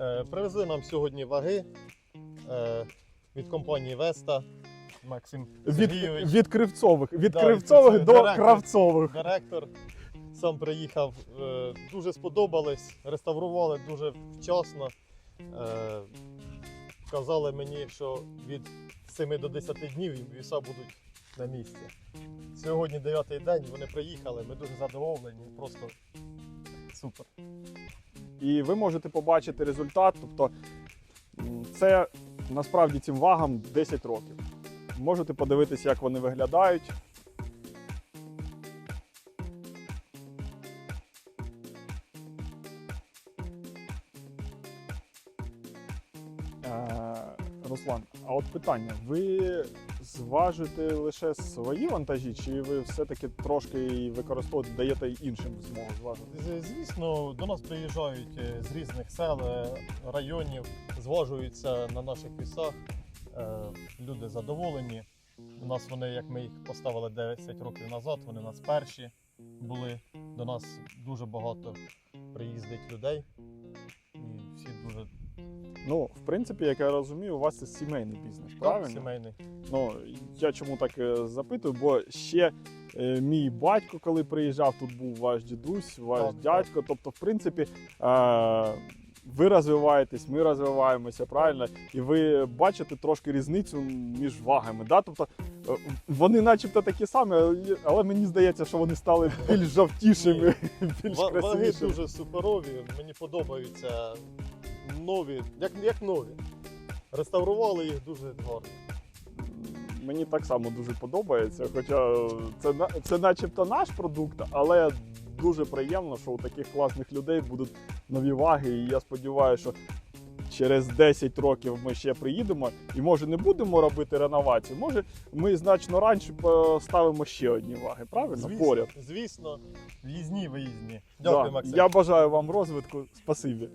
Е, Привезли нам сьогодні ваги е, від компанії Веста. Максим Від, Сергійович, від кривцових, від Да, кривцових від до директор. кравцових. директор. Сам приїхав, е, дуже сподобались, реставрували дуже вчасно. Казали мені, що від 7 до 10 днів віса будуть на місці. Сьогодні дев'ятий день, вони приїхали, ми дуже задоволені, просто супер. І ви можете побачити результат. Тобто це насправді цим вагам 10 років. Можете подивитися, як вони виглядають. Е, Руслан, а от питання: ви зважите лише свої вантажі, чи ви все-таки трошки використовуєте, даєте й іншим змогу зважити? З- Звісно, до нас приїжджають е, з різних сел, е, районів, зважуються на наших вісах. Е, Люди задоволені. У нас вони, як ми їх поставили 10 років назад, вони у нас перші були. До нас дуже багато приїздить людей. Ну, в принципі, як я розумію, у вас це сімейний бізнес, правильно? сімейний. Ну, я чому так е, запитую, бо ще е, мій батько, коли приїжджав, тут був ваш дідусь, ваш Так, дядько. Тобто, в принципі, е, ви розвиваєтесь, ми розвиваємося, правильно? І ви бачите трошки різницю між вагами. Да? Тобто, е, вони начебто такі самі, але- мені здається, що вони стали більш жовтішими, більш Ва- Ваги дуже суперові, мені подобаються нові, як, як нові. Реставрували їх дуже гарно. Мені так само дуже подобається. Хоча це, це начебто наш продукт, але дуже приємно, що у таких класних людей будуть нові ваги. І я сподіваюся, що через 10 років ми ще приїдемо і може не будемо робити реновацію. Може, ми значно раніше поставимо ще одні ваги, правильно? Поряд. звісно, в'їзні, виїзні. Дякую, Да. Максим. Я бажаю вам розвитку. Спасибі.